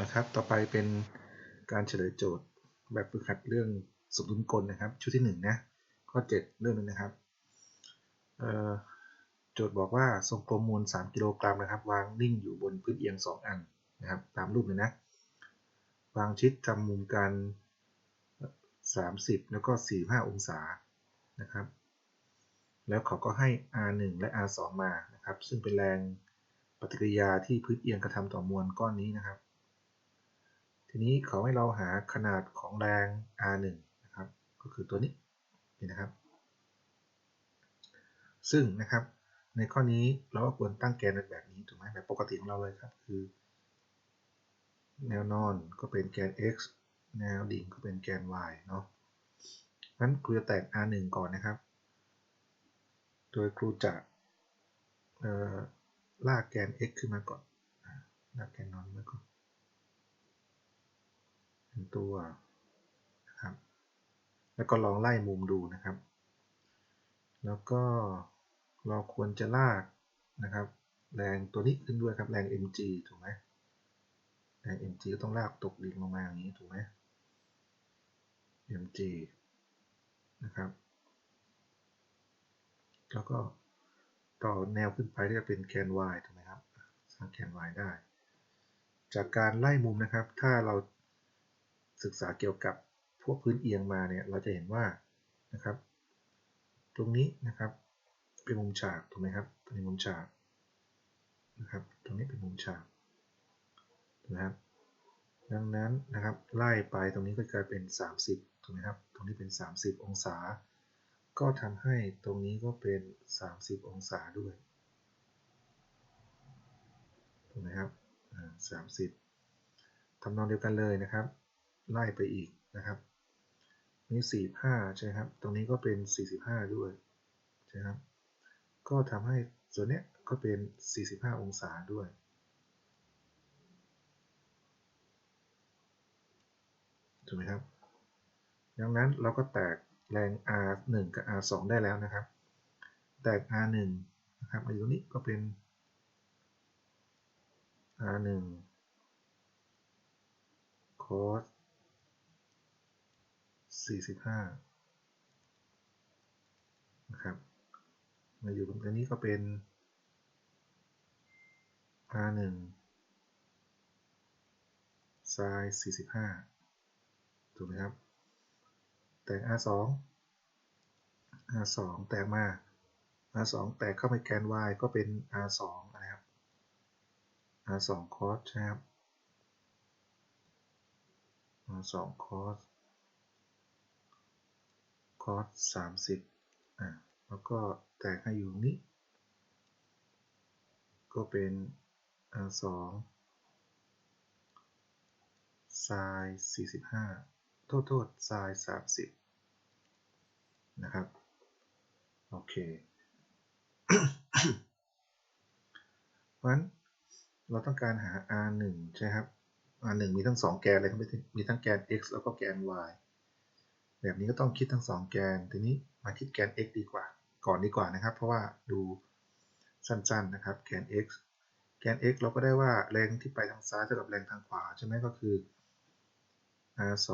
นะครับ ต่อไปเป็นการเฉลยโจทย์แบบฝึกหัดเรื่องสมดุลกลนะครับ ชุดที่1นนะข้อ 7 เรื่องนึงนะครับโจทย์บอกว่าทรงกลมมวล 3 กิโลกรัมนะครับ วางนิ่งอยู่บนพื้นเอียง 2 อันนะครับ ตามรูปเลยนะ วางชิดทำมุมกัน 30 แล้วก็ 45 องศานะครับ แล้วเขาก็ให้ R1 และ R2 มานะครับ ซึ่งเป็นแรงปฏิกิริยาที่พื้นเอียงกระทำต่อมวลก้อนนี้นะครับ ทีนี้เขาให้เราหาขนาดของแรง R1 นะครับ ก็คือตัวนี้นี่นะครับ ซึ่งนะครับในข้อนี้เราก็ควรตั้งแกนแบบนี้ถูกไหมแบบปกติของเราเลยครับ คือ แนวนอนก็เป็นแกน x แนวดิ่งก็เป็นแกน y เนาะงั้นครูจะแตก r1 ก่อนนะครับ โดยครูจะลากแกน x ขึ้นมาก่อนลากแกนนอนมาก่อน เป็นตัวนะครับ แล้วก็ลองไล่มุมดูนะครับ แล้วก็เราควรจะลากนะครับ แรงตัวนี้ขึ้นด้วยครับแรง mg ถูกไหมแรง mg ก็ต้องลากตกดิ่งลงมาอย่างนี้ถูกไหม mg นะครับ แล้วก็ต่อแนวขึ้นไปที่จะเป็นแกน y ถูกไหมครับสร้างแกน y ได้ จากการไล่มุมนะครับ ถ้าเรา ศึกษาเกี่ยวกับพวกพื้นเอียงมาเนี่ยเราจะเห็นว่านะครับ ตรงนี้นะครับเป็นมุมฉากถูกไหมครับตรงนี้มุมฉากนะครับ ตรงนี้เป็นมุมฉากนะครับ ดังนั้นนะครับไล่ไปตรงนี้ก็กลายเป็น 30ถูกไหมครับ ตรงนี้เป็น 30 องศา ก็ทำให้ตรงนี้ก็เป็น 30 องศาด้วยถูกไหมครับสามสิบทำนองเดียวกันเลยนะครับ ไล่ไปอีกนะครับนี่45ใช่ครับ ตรงนี้ก็เป็น45ด้วยใช่ครับ ก็ทำให้ส่วนนี้ก็เป็น45องศาด้วย ถูกไหมครับ ดังนั้นเราก็แตกแรง R1 กับ R2 ได้แล้วนะครับ แตก R1 นะครับมาอยู่ตรงนี้ก็เป็น R1 cos 45นะครับมาอยู่ตรงนี้ก็เป็น r1 sin 45ถูกไหมครับ แตก r2 r2 แตกมา r2 แตกเข้าไปแกน y ก็เป็น r2 นะครับ r2 cos ใช่ครับ r2 cos cos 30อ่าแล้วก็แตกให้อยู่นี้ ก็เป็น r2 sin 45 โทษโทษ sin 30 นะครับ โอเค เพราะฉะนั้นเราต้องการหา r1 ใช่ครับ r1 มีทั้ง 2 แกนเลยครับมีทั้งแกน x แล้วก็แกน y แบบนี้ก็ต้องคิดทั้ง 2 แกน ทีนี้มาคิดแกน x ดีกว่า ก่อนดีกว่านะครับ เพราะว่าดูสั้นๆนะครับ แกน x แกน x เราก็ได้ว่าแรงที่ไปทางซ้ายเท่ากับแรงทางขวาใช่ไหมก็คือ r 2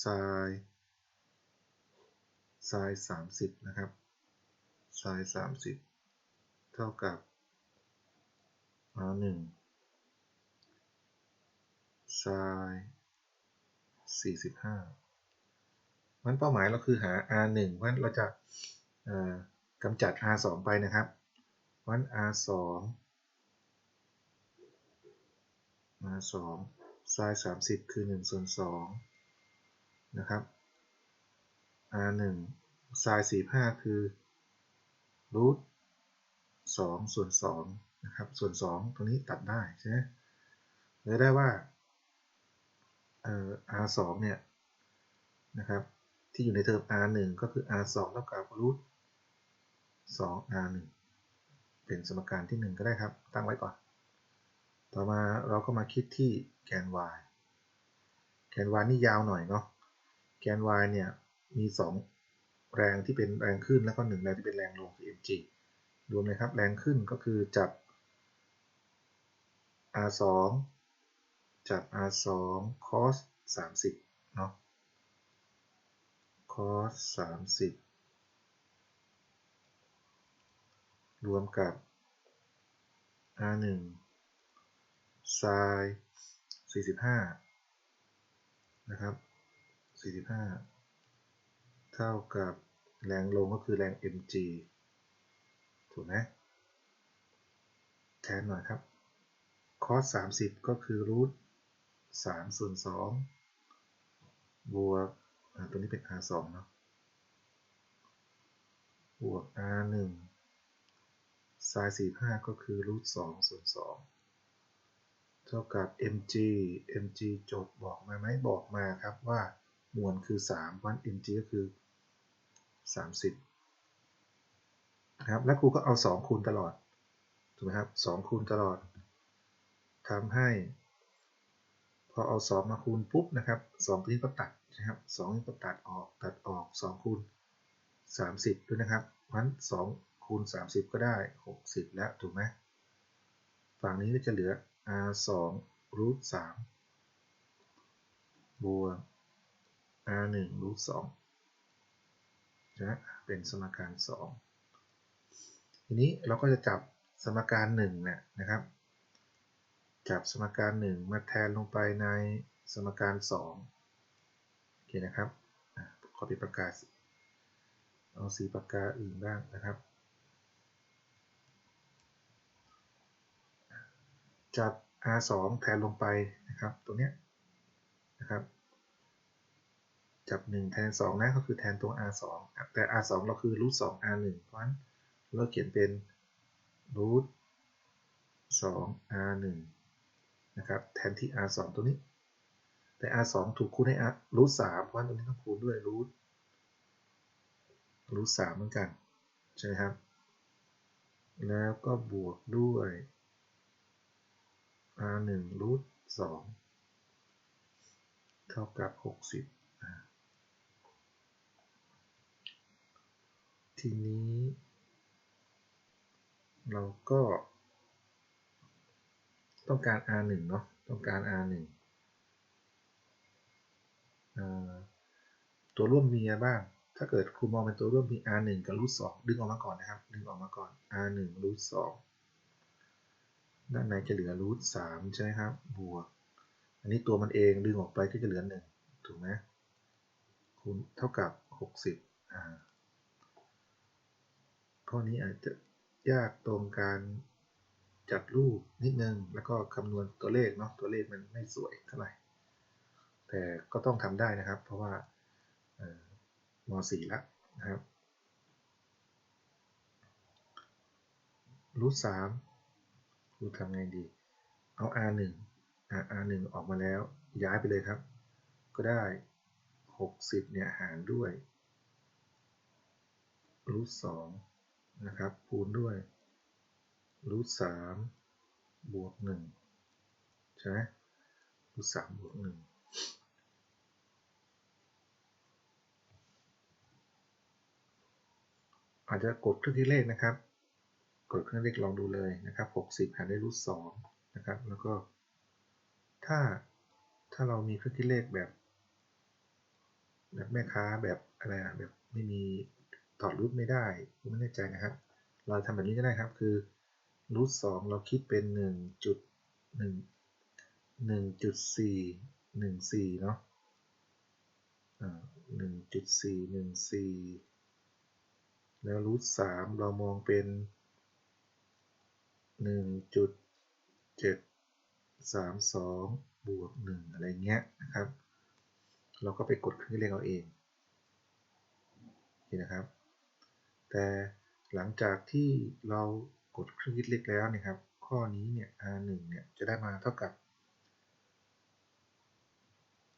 sin sin 30 นะครับ sin 30 เท่ากับ r 1 sin 45มันเป้าหมายเราคือหา r 1เพราะฉะนั้นเราจะกำจัด r 2ไปนะครับเพราะฉะนั้น r 2 r 2 sin 30 คือ 1 ส่วน2นะครับ r 1 sin 45 คือ root 2ส่วน2นะครับ ส่วน 2 ตรงนี้ตัดได้ใช่ไหมเลยได้ว่า r 2เนี่ยนะครับที่อยู่ในเทอม r 1ก็คือ r 2เท่ากับรูท2 r 1เป็นสมการที่1ก็ได้ครับตั้งไว้ก่อน ต่อมาเราก็มาคิดที่แกน y แกน y นี่ยาวหน่อยเนาะแกน y เนี่ยมี2แรงที่เป็นแรงขึ้นแล้วก็1แรงที่เป็นแรงลงคือ mg รวมเลยครับแรงขึ้นก็คือจับ r 2 จับ r 2 cos 30 เนาะ cos 30 รวมกับ r 1 sin 45 นะครับ 45 เท่ากับแรงลงก็คือแรง mg ถูกไหมแทนหน่อยครับ cos 30 ก็คือรูท 3ส่วน2บวกตัวนี้เป็น r 2เนาะบวก r 1 sin 45 ก็คือรูท2ส่วน2เท่ากับ mg mg จทย์บอกมาไหมบอกมาครับว่ามวลคือ 3 วัน mg ก็คือ 30นะครับแล้วครูก็เอา 2 คูณตลอดถูกไหมครับ2คูณตลอดทำให้ พอเอา 2 มาคูณปุ๊บนะครับ2ตัวนี้ก็ตัดนะครับ2นี้ก็ตัดออกตัดออก 2 คูณ 30 ด้วยนะครับเพราะฉะนั้น2คูณ 30 ก็ได้ 60 แล้วถูกไหมฝั่งนี้ก็จะเหลือ r 2รูท3บวก r 1รูท2นะเป็นสมการ 2 ทีนี้เราก็จะจับสมการ1เนี่ยนะครับ จับสมการ 1 มาแทนลงไปในสมการ 2 โอเคนะครับขอปิดปากกาเอาสีปากกาอื่นบ้างนะครับจับ r 2 แทนลงไปนะครับตัวเนี้ยนะครับจับ1แทน 2 นะก็คือแทนตัว r 2 แต่ r 2 เราคือรูท2 r 1 เพราะฉะนั้นเราเขียนเป็นรูท2 r 1 นะครับแทนที่ r 2ตัวนี้ แต่ r 2ถูกคูณให้ r รูท3เพราะฉะนั้นตัวนี้ต้องคูณด้วยรูทรูท3เหมือนกัน ใช่ไหมครับ แล้วก็บวกด้วย r 1รูท2เท่ากับ 60 ทีนี้ เราก็ ต้องการ r 1เนาะต้องการ r 1ตัวร่วมมีอะไรบ้าง ถ้าเกิดครูมองเป็นตัวร่วมมี r 1กับรูท2ดึงออกมาก่อนนะครับ ดึงออกมาก่อน r 1รูท2ด้านในจะเหลือรูท3ใช่ไหมครับ บวก อันนี้ตัวมันเองดึงออกไปก็จะเหลือ1ถูกไหมคูณเท่ากับ 60อ่าข้อนี้อาจจะยากตรงการ จัดรูปนิดนึง แล้วก็คำนวณตัวเลขเนาะตัวเลขมันไม่สวยเท่าไหร่ แต่ก็ต้องทำได้นะครับ เพราะว่าม4แล้วนะครับรูท3รูทำไงดี เอา r 1 r 1ออกมาแล้ว ย้ายไปเลยครับ ก็ได้ 60 เนี่ย หารด้วยรูท2นะครับ คูณด้วย รูท3บวก1ใช่ไหมรูท3บวก1อาจจะกดเครื่องคิดเลขนะครับ กดเครื่องเลขลองดูเลยนะครับ 60หารด้วยรูท2นะครับ แล้วก็ ถ้าถ้าเรามีเครื่องคิดเลขแบบ แบบแม่ค้าแบบอะไรอะแบบไม่มีถอดรูทไม่ได้ผมไม่แน่ใจนะครับ เราทำแบบนี้ก็ได้ครับคือ รูท2เราคิดเป็น1.1 1.414เนาะ1.414แล้วรูท3เรามองเป็น1.732บวก1อะไรเงี้ยนะครับ เราก็ไปกดเครื่องเลขเอาเองนี่นะครับ แต่หลังจากที่เรา กดเครื่องคิดเลขแล้วนะครับ ข้อนี้เนี่ย r 1เนี่ยจะได้มาเท่ากับ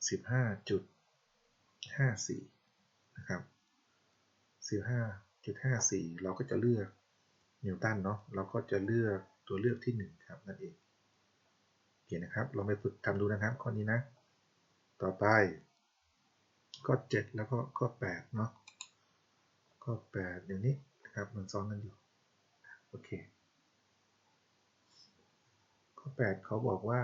15.54 นะครับ 15.54 เราก็จะเลือกนิวตันเนาะเราก็จะเลือกตัวเลือกที่ 1 ครับ นั่นเองโอเคนะครับเราไปฝึกทำดูนะครับข้อนี้นะ ต่อไปข้อ 7 แล้วก็ข้อ8เนาะข้อ 8 อย่างนี้นะครับมันซ้อนกันอยู่ โอเค ข้อ 8 เขาบอกว่า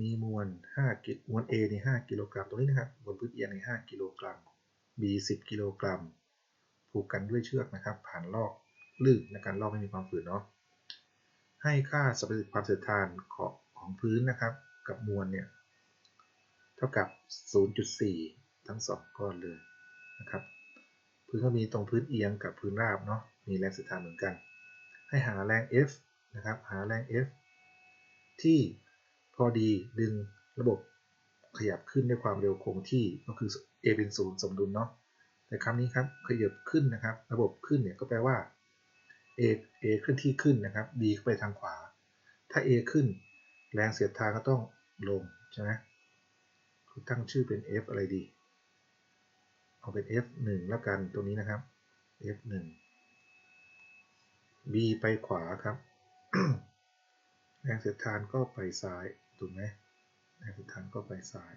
มีมวล5กิมวล A ใน5กิโลกรัมตรงนี้นะครับบนพื้นเอียงใน5กิโลกรัม B 10กิโลกรัมผูกกันด้วยเชือกนะครับ ผ่านลอกลื่นในการลอกไม่มีความฝืนเนาะให้ค่าสัมพัทธ์ความเสื่อมทานของของพื้นนะครับ กับมวลเนี่ยเท่ากับ 0.4 ทั้ง 2 ก้อนเลยนะครับ พื้นก็มีตรงพื้นเอียงกับพื้นราบเนาะมีแรงเสื่อมทานเหมือนกัน ให้หาแรง F นะครับ หาแรง F ที่พอดีดึงระบบขยับขึ้นด้วยความเร็วคงที่ก็คือ A เป็นศูนย์สมดุลเนาะแต่คำนี้ครับขยับขึ้นนะครับ ระบบขึ้นเนี่ยก็แปลว่า A A เคลื่อนที่ขึ้นนะครับ B ไปทางขวา ถ้า A ขึ้น แรงเสียดทานก็ต้องลงใช่ไหมตั้งชื่อเป็น F อะไรดี เอาเป็น F 1 แล้วกันตรงนี้นะครับ F 1 B ไปขวาครับ แรงเสียดทานก็ไปซ้ายถูกไหมแรงเสียดทานก็ไปซ้าย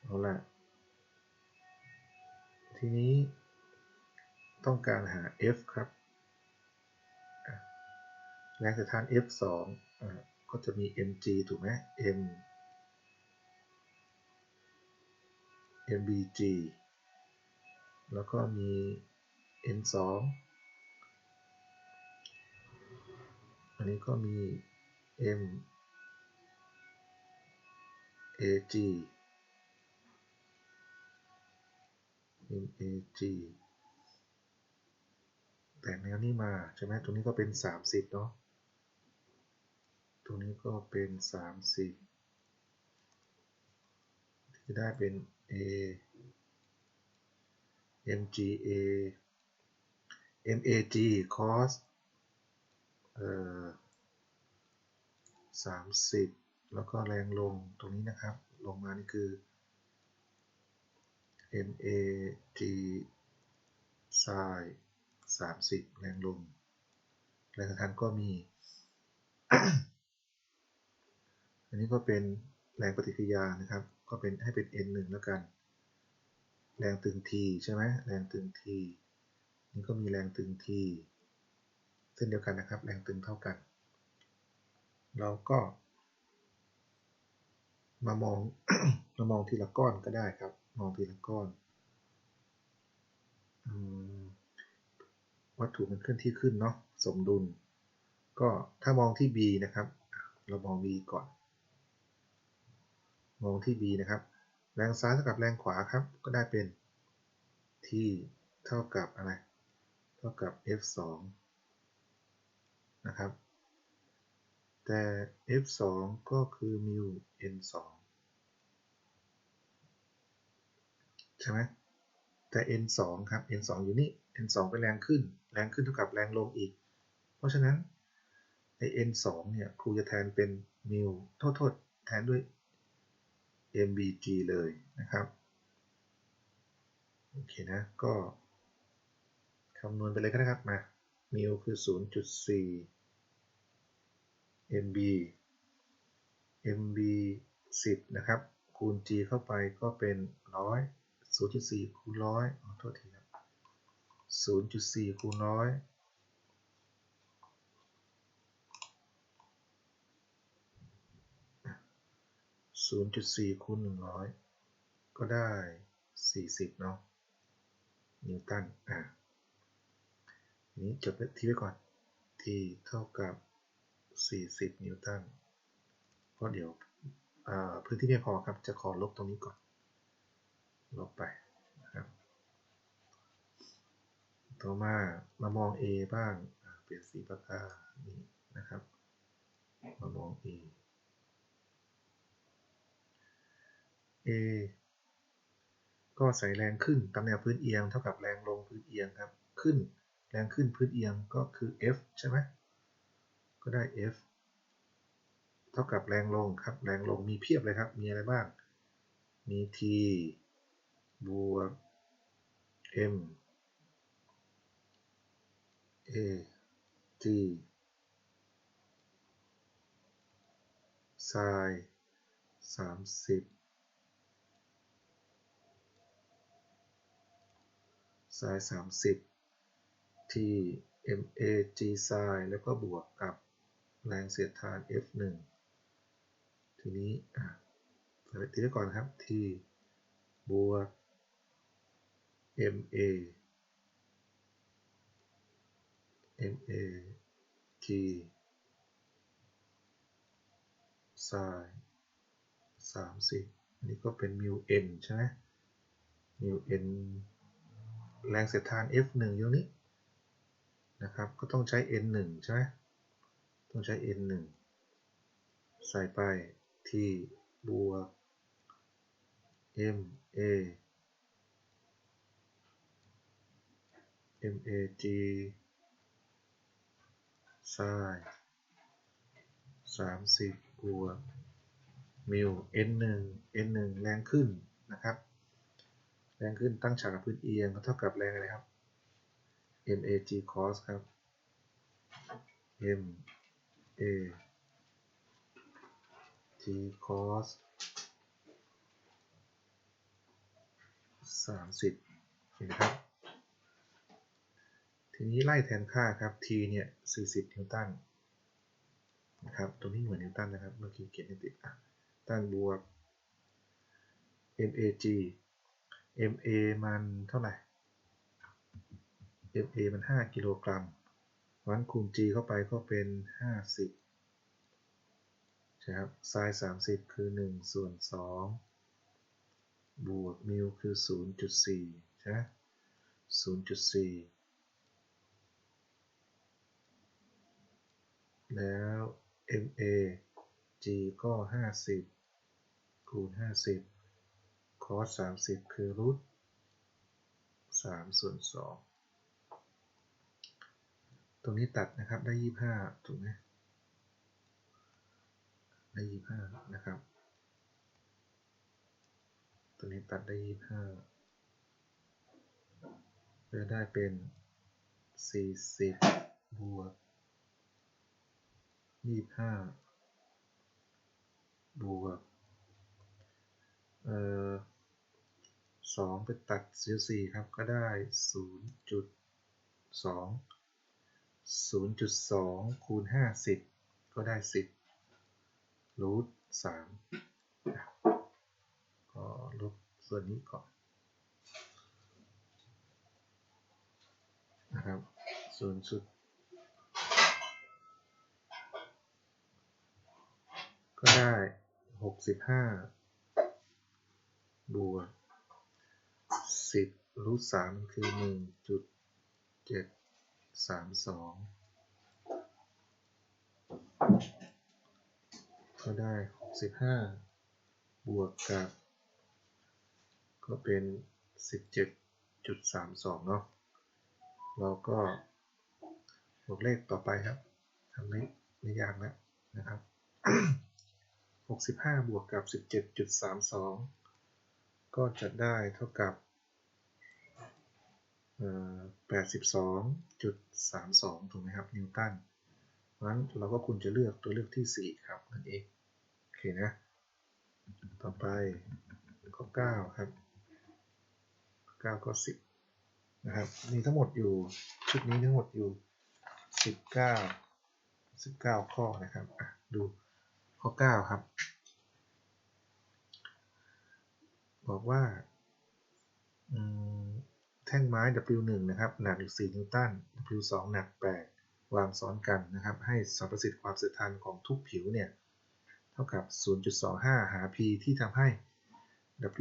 เอาละทีนี้ต้องการหา F ครับ แรงเสียดทาน F 2ก็จะมี mg ถูกไหม m mbg แล้วก็มี n 2อันนี้ก็มี m ag m ag แต่แนวนี้มา ใช่ไหมตรงนี้ก็เป็น 30 เนาะตรงนี้ก็เป็น 30 ที่ได้เป็น a mga mag cos เอ่อ30แล้วก็แรงลงตรงนี้นะครับ ลงมานี่คือ mag sin 30แรงลงแรงทานก็มี อันนี้ก็เป็นแรงปฏิกิริยานะครับ ก็เป็นให้เป็น n 1แล้วกัน แรงตึง t ใช่ไหมแรงตึง t นี่ก็มีแรงตึง t เส้นเดียวกันนะครับ แรงตึงเท่ากัน เราก็ มามองมามองทีละก้อนก็ได้ครับ มองทีละก้อนวัตถุมันเคลื่อนที่ขึ้นเนาะสมดุล ก็ถ้ามองที่ B นะครับ เรามอง B ก่อน มองที่ B นะครับ แรงซ้ายเท่ากับแรงขวาครับ ก็ได้เป็น T เท่ากับอะไร ท่ากับ F2 นะครับ แต่ F2 ก็คือมิว N2 ใช่ไหมแต่ N2 ครับ N2 อยู่นี่ N2 เป็นแรงขึ้น แรงขึ้นเท่ากับแรงลงอีก เพราะฉะนั้นไอ N2 เนี่ยครูจะแทนเป็นมิวโทษโทษแทนด้วย mbg เลยนะครับ โอเคนะ ก็ คำนวณไปเลยก็ได้ครับ มา มิวคือ 0.4 mb mb 10 นะครับ คูณ g เข้าไปก็เป็น 100 0.4 คูณ100ขอโทษทีครับ 0.4 คูณ100 0.4คูณ100ก็ได้40เนาะนิวตันอะ นี้จบที่ไว้ก่อน t เท่ากับ 40 นิวตัน เพราะเดี๋ยวพื้นที่ไม่พอครับ จะขอลบตรงนี้ก่อน ลบไปนะครับ ต่อมามามอง A บ้าง เปลี่ยนสีปากกา นี่นะครับ มามอง A A ก็ใส่แรงขึ้นตามแนวพื้นเอียงเท่ากับแรงลงพื้นเอียงครับ ขึ้น แรงขึ้นพื้นเอียงก็คือ F ใช่ไหมก็ได้ F เท่ากับแรงลงครับ แรงลงมีเพียบเลยครับ มีอะไรบ้าง มี T บวก M A G sin 30 sin 30ที่ t mag sin แล้วก็บวกกับแรงเสียดทาน F1 ทีนี้อะใส่ตีไว้ก่อนครับ t บวก ma ma g sin 30 อันนี้ก็เป็น mu n ใช่ไหม mu n แรงเสียดทาน F1 อยู่นี้ นะครับ ก็ต้องใช้ N1 ใช่ไหมต้องใช้ N1 ใส่ไปที่บวก M A M A G sin 30บวกมิว N1 N1 แรงขึ้นนะครับ แรงขึ้นตั้งฉากกับพื้นเอียงก็เท่ากับแรงอะไรครับ MAG cos ครับ M A G cos 30เห็นไหมครับ ทีนี้ไล่แทนค่าครับ T เนี่ย 40 นิวตันนะครับ ตรงนี้หน่วยนิวตันนะครับ เมื่อกี้เขียนให้ติดอะตั้งบวก MAG MA มันเท่าไหร่ MA มัน 5 กิโลกรัมวันคูณ G เข้าไปก็เป็น 50ใช่ครับ sin 30 คือ 1 ส่วน 2 บวกมิวคือ 0.4ใช่0.4 แล้ว MA G ก็ 50 คูณ 50 cos 30 คือรูท3ส่วน 2 ตรงนี้ตัดนะครับได้25ถูกไหมได้25นะครับ ตัวนี้ตัดได้25จะได้เป็น40บวก25บวกเอ่อ2ไปตัด14ครับก็ได้ 0.2 0.2คูณ50ก็ได้10รูท3ก็ลบส่วนนี้ก่อนนะครับส่วนสุดก็ได้65บวก10รูท3คือ สามสองก็ได้หกสิบห้าบวกกับ ก็เป็นสิบเจ็ดจุดสามสองเนาะเราก็บวกเลขต่อไปครับทำนี้ไม่ยากนะนะครับหกสิบห้าบวกกับสิบเจ็ดจุดสามสองก็จะได้เท่ากับ 82.32 ถูกไหมครับ นิวตันเพราะฉะนั้นเราก็ควรจะเลือกตัวเลือกที่ 4 ครับนั่นเอง โอเคนะ ต่อไปข้อ 9 ครับ 9 ก็ 10 นะครับ มีทั้งหมดอยู่ ชุดนี้ทั้งหมดอยู่ 19 19 ข้อนะครับ ดูข้อ 9 ครับ บอกว่าแท่งไม้ W1 นะครับหนัก4นิวตัน W2 หนัก 8 วางซ้อนกันนะครับ ให้สัมประสิทธิ์ความเสียดทานของทุกผิวเนี่ยเท่ากับ 0.25 หา P ที่ทำให้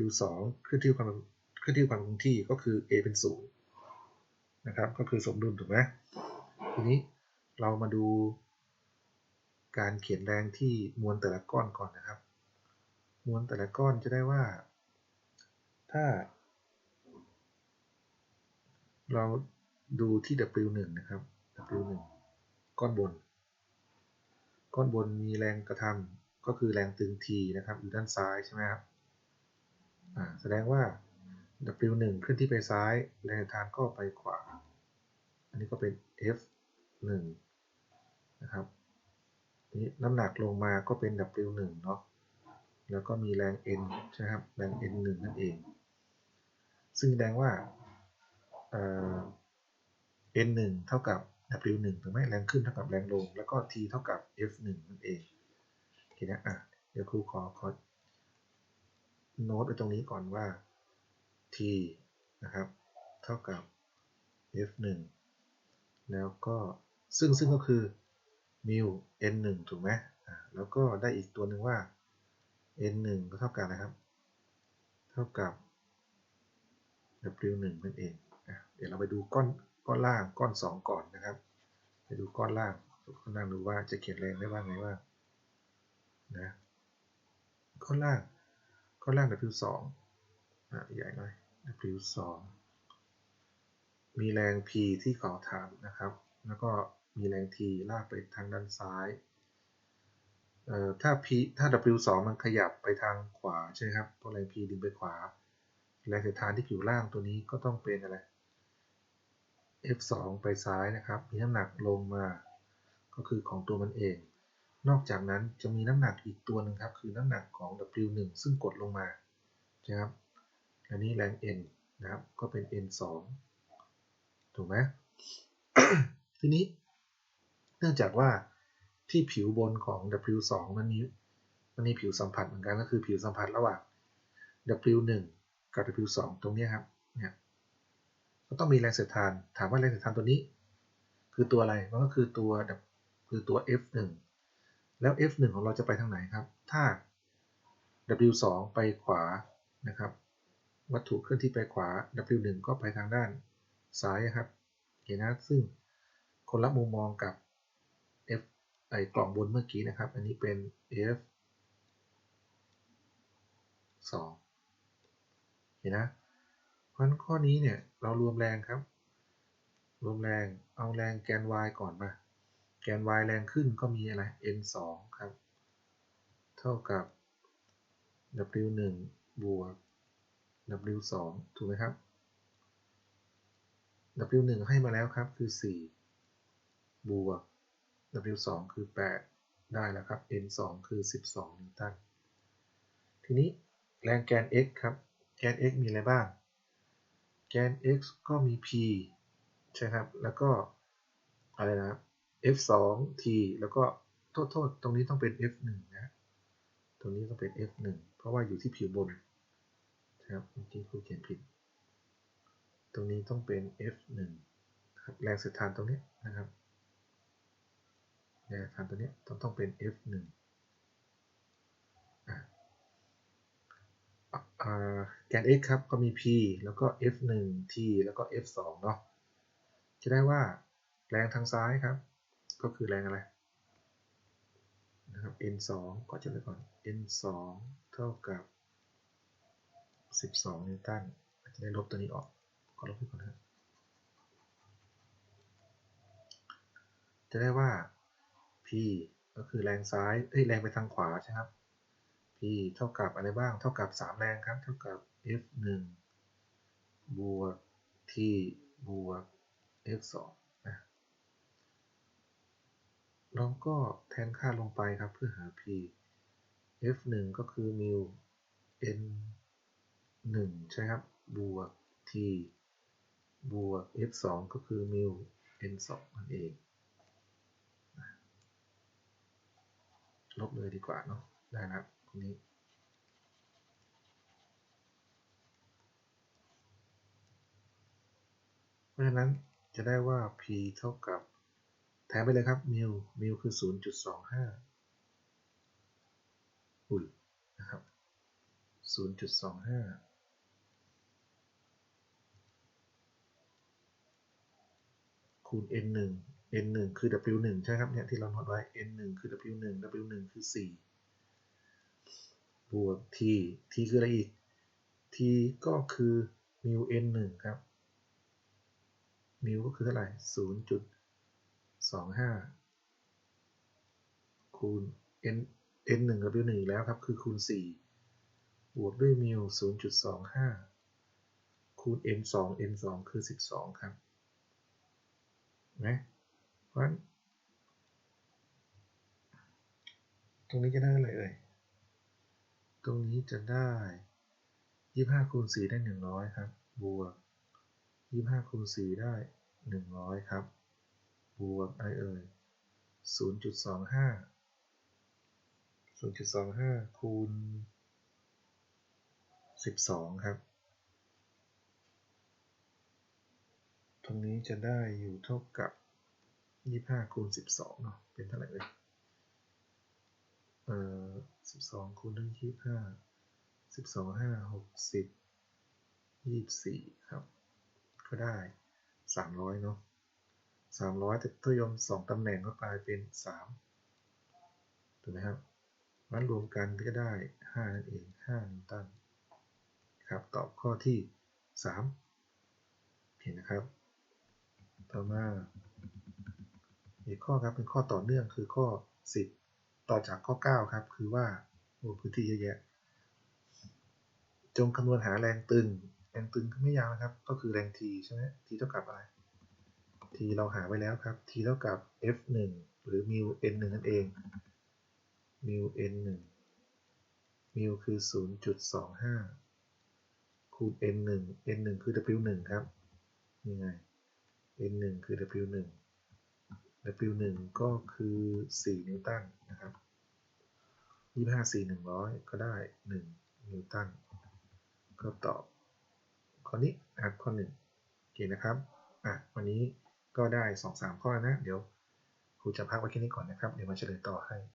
W2 เคลื่อนที่ความเคลื่อนที่ความคงที่ก็คือ A เป็น 0 นะครับ ก็คือสมดุลถูกไหมทีนี้เรามาดูการเขียนแรงที่มวลแต่ละก้อนก่อนนะครับ มวลแต่ละก้อนจะได้ว่า ถ้า เราดูที่ W1 นะครับ W1 ก้อนบน ก้อนบนมีแรงกระทำก็คือแรงตึง T นะครับ อยู่ด้านซ้ายใช่ไหมครับแสดงว่า W1 เคลื่อนที่ไปซ้าย แรงทานก็ไปขวา อันนี้ก็เป็น F1 นะครับนี้น้ำหนักลงมาก็เป็น W1 เนาะ แล้วก็มีแรง N ใช่ครับ แรง N1 นั่นเอง ซึ่งแสดงว่า N1 เท่ากับ W1 ถูกไหมแรงขึ้นเท่ากับแรงลง แล้วก็ T เท่ากับ F1 นั่นเองโอเคนะอะเดี๋ยวครูขอขอโน้ตไว้ตรงนี้ก่อนว่า T นะครับ เท่ากับ F1 แล้วก็ซึ่งซึ่งก็คือ mu n1 ถูกไหมอะแล้วก็ได้อีกตัวหนึ่งว่า n1 ก็เท่ากับอะไรครับ เท่ากับ w1 นั่นเอง เดี๋ยวเราไปดูก้อนก้อนล่างก้อน 2 ก่อนนะครับ ไปดูก้อนล่างก้อนล่างดูว่าจะเขียนแรงได้บ้างไงว่านะก้อนล่างก้อนล่าง w2 อะใหญ่หน่อย w2 มีแรง p ที่ขอฐานนะครับ แล้วก็มีแรง t ลากไปทางด้านซ้ายเอ่อถ้า p ถ้า w2 มันขยับไปทางขวาใช่ไหมครับเพราะแรง p ดึงไปขวา แรงเสียดทานที่ผิวล่างตัวนี้ก็ต้องเป็นอะไร F2 ไปซ้ายนะครับ มีน้ำหนักลงมา ก็คือของตัวมันเอง นอกจากนั้นจะมีน้ำหนักอีกตัวหนึ่งครับ คือน้ำหนักของ W1 ซึ่งกดลงมานะครับอันนี้แรง N นะครับ ก็เป็น N2 ถูกไหมทีนี้ เนื่องจากว่าที่ผิวบนของ W2 มันมีมันมีผิวสัมผัสเหมือนกันก็คือผิวสัมผัสระหว่าง W1 กับ W2 ตรงนี้ครับ ก็ต้องมีแรงเสียดทาน ถามว่าแรงเสียดทานตัวนี้ คือตัวอะไร มันก็คือตัวคือตัว F1 แล้ว F1 ของเราจะไปทางไหนครับ ถ้า W2 ไปขวานะครับ วัตถุเคลื่อนที่ไปขวา W1 ก็ไปทางด้านซ้ายครับเห็นนะซึ่งคนละมุมมองกับ F ไอกล่องบนเมื่อกี้นะครับ อันนี้เป็น F 2เห็นนะ ราะฉะนั้นข้อนี้เนี่ยเรารวมแรงครับ รวมแรงเอาแรงแกน y ก่อนมา แกน y แรงขึ้นก็มีอะไร n 2ครับ เท่ากับ w 1บวก w 2ถูกไหมครับ w 1ให้มาแล้วครับคือ 4 บวก w 2คือ 8 ได้แล้วครับ n 2คือ 12นิวตันทีนี้แรงแกน x ครับ แกน x มีอะไรบ้าง แกน x ก็มี p ใช่ครับ แล้วก็อะไรนะ f 2 t แล้วก็โทษโทษตรงนี้ต้องเป็น f 1นะตรงนี้ต้องเป็น f 1เพราะว่าอยู่ที่ผิวบนนะครับเมื่อกี้ครูเขียนผิด ตรงนี้ต้องเป็น f 1ครับแรงเสียดทานตรงนี้นะครับแรงทานตัวนี้ต้องต้องเป็น f 1 แกน x ครับก็มี p แล้วก็ f 1 t แล้วก็ f 2 เนาะจะได้ว่าแรงทางซ้ายครับ ก็คือแรงอะไรนะครับ n 2 ก็จะไปก่อน n 2 เท่ากับ 12 นิวตันจะได้ลบตัวนี้ออก ก็ลบไปก่อนนะครับจะได้ว่า p ก็คือแรงซ้ายเอ้ยแรงไปทางขวาใช่ครับ p เท่ากับอะไรบ้าง เท่ากับ 3 แรงครับ เท่ากับ f 1บวก t บวก f 2นะเราก็แทนค่าลงไปครับเพื่อหา p f 1ก็คือ mu n 1ใช่ครับ บวก t บวก f 2ก็คือ mu n 2นั่นเองลบเลยดีกว่าเนาะได้ครับ นี้เพราะฉะนั้นจะได้ว่า p เท่ากับแทนไปเลยครับ mu mu คือ 0.25 อุ้ยนะครับ 0.25คูณ n 1 n 1คือ w 1ใช่ครับเนี่ยที่เราโน้ตไว้ n 1คือ w 1 w 1คือ 4 บวก t t คืออะไรอีก t ก็คือ mu n 1ครับ mu ก็คือเท่าไหร่ 0.25 คูณ n n 1 w 1อีกแล้วครับ คือคูณ 4 บวกด้วย mu 0.25 คูณ n 2 n 2คือ 12 ครับนะเพราะตรงนี้จะได้อะไรเอ่ย ตรงนี้จะได้25คูณ4ได้100ครับ บวก25คูณ4ได้100ครับ บวกไรเอ่ยศูนย์จุดสองห้าศูนย์จุดสองห้าคูณสิบสองครับ ตรงนี้จะได้อยู่เท่ากับยี่ห้าคูณสิบสองเนาะ เป็นเท่าไหร่เอ่ยเอ่อสิบสองคูณด้วยยี่ห้าสิบสองห้าหกสิบยี่สิบสี่ครับ ก็ได้สามร้อยเนาะสามร้อยแต่ถ้ายมสองตำแหน่งก็กลายเป็นสามถูกไหมครับมันรวมกันก็ได้ห้านั่นเองห้านิวตันครับตอบข้อที่สามเห็นนะครับ ต่อมาอีกข้อครับเป็นข้อต่อเนื่องคือข้อ10 ต่อจากข้อ 9 ครับ คือว่าโอ้พื้นที่เยอะแยะ จงคำนวณหาแรงตึง แรงตึงก็ไม่ยาวนะครับ ก็คือแรง T ใช่ไหม T เท่ากับอะไร T เราหาไว้แล้วครับ T เท่ากับ F1 หรือ mu N1 นั่นเอง mu N1 mu คือ 0.25 คูณ N1 N1 คือ W1 ครับนี่ไง N1 คือ W1 W1 ก็คือ 4 นิวตันนะครับ ยี่ห้าสี่หนึ่งร้อยก็ได้หนึ่งนิวตันก็ตอบข้อนี้นะครับข้อหนึ่งโอเคนะครับอะวันนี้ก็ได้สองสามข้อนะ เดี๋ยวครูจะพักไว้แค่นี้ก่อนนะครับ เดี๋ยวมาเฉลยต่อให้